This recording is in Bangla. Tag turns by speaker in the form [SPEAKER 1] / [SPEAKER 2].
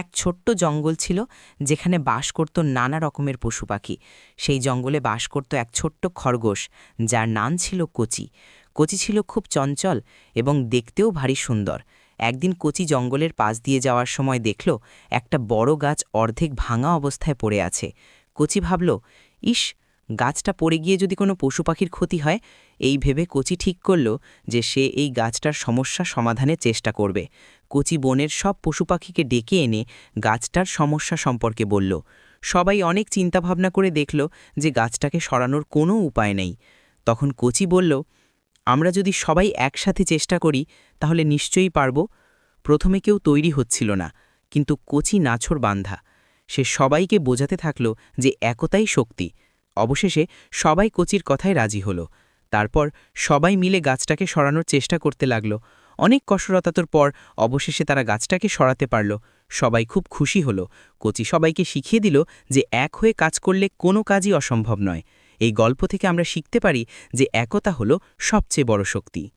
[SPEAKER 1] এক ছোট্ট জঙ্গল ছিল যেখানে বাস করত নানা রকমের পশু পাখি। সেই জঙ্গলে বাস করত এক ছোট্ট খরগোশ, যার নাম ছিল কচি। কচি ছিল খুব চঞ্চল এবং দেখতেও ভারী সুন্দর। একদিন কচি জঙ্গলের পাশ দিয়ে যাওয়ার সময় দেখল, একটা বড় গাছ অর্ধেক ভাঙা অবস্থায় পড়ে আছে। কচি ভাবল, ইস গাছটা পড়ে গিয়ে যদি কোনো পশু পাখির ক্ষতি হয়, এই ভেবে কচি ঠিক করল যে সে এই গাছটার সমস্যা সমাধানের চেষ্টা করবে। কচি বনের সব পশু পাখিকে ডেকে এনে গাছটার সমস্যা সম্পর্কে বলল। সবাই অনেক চিন্তাভাবনা করে দেখল যে গাছটাকে সরানোর কোনো উপায় নেই। তখন কচি বলল, আমরা যদি সবাই একসাথে চেষ্টা করি, তাহলে নিশ্চয়ই পারব। প্রথমে কেউ তৈরি হচ্ছিল না, কিন্তু কচি নাছর বান্ধা। সে সবাইকে বোঝাতে থাকল যে একতাই শক্তি। অবশেষে সবাই কচির কথায় রাজি হলো। তারপর সবাই মিলে গাছটাকে সরানোর চেষ্টা করতে লাগল। অনেক কসরতাতর পর অবশেষে তারা গাছটাকে সরাতে পারল। সবাই খুব খুশি হলো। কচি সবাইকে শিখিয়ে দিল যে এক হয়ে কাজ করলে কোনো কাজই অসম্ভব নয়। এই গল্প থেকে আমরা শিখতে পারি যে একতা হলো সবচেয়ে বড় শক্তি।